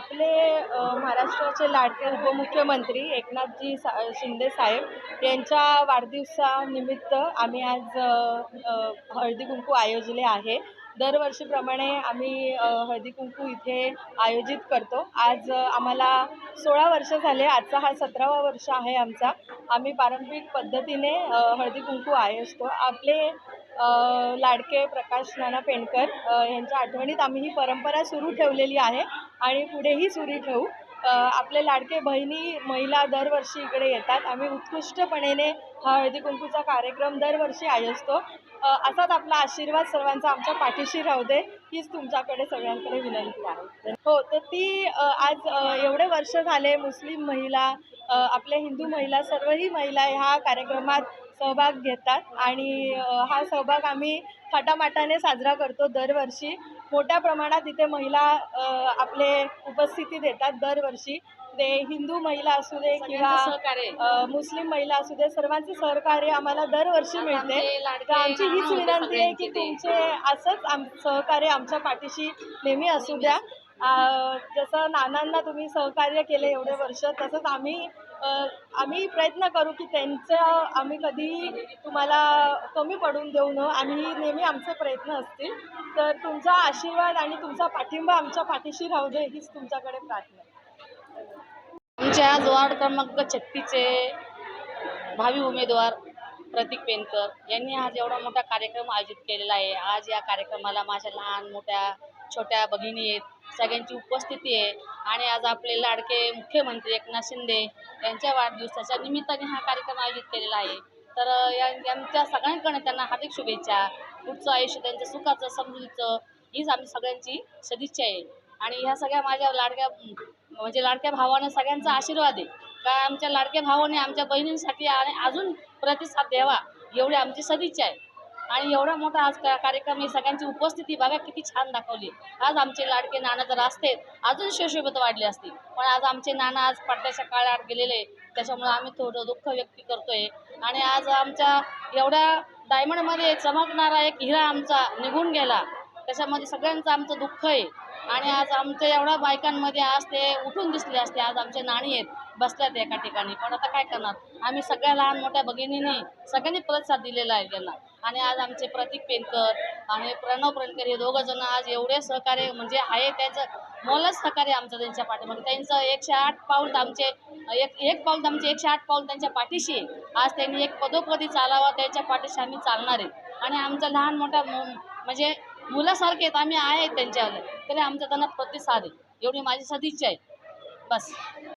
आपले महाराष्ट्राचे लाडके उपमुख्यमंत्री एकनाथजी सा शिंदे साहेब यांच्या वाढदिवसानिमित्त आम्ही आज हळदी कुंकू आयोजले आहे. दरवर्षीप्रमाणे आम्ही हळदी कुंकू इथे आयोजित करतो. आज आम्हाला सोळा वर्ष झाले आजचा हा सतरावा वर्ष आहे आमचा. आम्ही पारंपरिक पद्धतीने हळदी कुंकू आयोजतो. आपले लाडके प्रकाश नाना पेंडकर यांच्या आठवणीत आम्ही ही परंपरा सुरू ठेवलेली आहे आणि पुढेही सुरू ठेवू. आपले लाडके बहिणी महिला दरवर्षी इकडे येतात. आम्ही उत्कृष्टपणेने हा हळदी कुंकूचा कार्यक्रम दरवर्षी आयोजतो. असाच आपला आशीर्वाद सर्वांचा आमच्या पाठीशी राहू दे हीच तुमच्याकडे सगळ्यांकडे विनंती आहे. हो तर ती आज एवढे वर्ष झाले मुस्लिम महिला आपल्या हिंदू महिला सर्वही महिला ह्या कार्यक्रमात सहभाग घेतात आणि हा सहभाग आम्ही थाटामाटाने साजरा करतो दरवर्षी. मोठ्या प्रमाणात इथे महिला आपले उपस्थिती देतात दरवर्षी. ते हिंदू महिला असू दे किंवा मुस्लिम महिला असू दे सर्वांचे सहकार्य आम्हाला दरवर्षी मिळते. तर आमची हीच विनंती आहे की तुमचे असंच आम सहकार्य आमच्या पाठीशी नेहमी असू द्या. जसं नानांना तुम्ही सहकार्य केले एवढे वर्ष तसंच आम्ही आम्ही प्रयत्न करू की त्यांचं आम्ही कधी तुम्हाला कमी पडून देऊ न आम्ही नेहमी आमचे प्रयत्न असतील. तर तुमचा आशीर्वाद आणि तुमचा पाठिंबा आमच्या पाठीशी राहू दे हीच तुमच्याकडे प्रार्थना आमच्या आज वार्ड क्रमांक छत्तीसचे भावी उमेदवार प्रतीक पेनकर यांनी आज एवढा मोठा कार्यक्रम आयोजित केलेला आहे. आज या कार्यक्रमाला माझ्या लहान मोठ्या छोट्या भगिनी आहेत. सगळ्यांची उपस्थिती आहे. आणि आज आपले लाडके मुख्यमंत्री एकनाथ शिंदे यांच्या वाढदिवसाच्या निमित्ताने हा कार्यक्रम आयोजित केलेला आहे. तर या यांच्या सगळ्यांकडे त्यांना हार्दिक शुभेच्छा. पुढचं आयुष्य त्यांच्या सुखाचं समजूचं हीच आम्ही सगळ्यांची सदिच्छा आहे. आणि ह्या सगळ्या माझ्या लाडक्या म्हणजे लाडक्या भावानं सगळ्यांचा आशीर्वाद आहे. का आमच्या लाडक्या भावाने आमच्या बहिणींसाठी आणि अजून प्रतिसाद द्यावा एवढी आमची सदिच्छा आहे. आणि एवढा मोठा आज का कार्यक्रम ही सगळ्यांची उपस्थिती बघा किती छान दाखवली. आज आमचे लाडके नाना जर असते अजून शिवशोभत वाढली असती पण आज आमचे नाना आज पडद्याच्या काळात गेलेले त्याच्यामुळे आम्ही थोडं दुःख व्यक्त करतोय. आणि आज आमच्या एवढ्या डायमंडमध्ये चमकणारा एक हिरा आमचा निघून गेला. त्याच्यामध्ये सगळ्यांचं आमचं दुःख आहे. आणि आज आमच्या एवढ्या बायकांमध्ये आज ते उठून दिसले असते. आज आमचे नाणी आहेत बसल्यात एका ठिकाणी. पण आता काय करणार? आम्ही सगळ्या लहान मोठ्या भगिनींनी सगळ्यांनी प्रतिसाद दिलेला आहे त्यांना. आणि आज आमचे प्रतीक पेनकर आणि प्रणव प्रणकर हे दोघं जण आज एवढे सहकार्य म्हणजे आहे त्याचं मोलच सहकार्य आमचं त्यांच्या पाठीमागे. त्यांचं एकशे आठ पाऊल आमचे एक एक पाऊल आमचे एकशे आठ पाऊल त्यांच्या पाठीशी आहे. आज त्यांनी एक पदोपदी चालावा त्यांच्या पाठीशी आम्ही चालणार आहे. आणि आमचं लहान मोठ्या मु- म्हणजे मुलासारखे आहेत आम्ही आहेत त्यांच्यावर तरी आमचा त्यांना प्रतिसाद आहे. एवढी माझी सदिच्छा आहे. बस.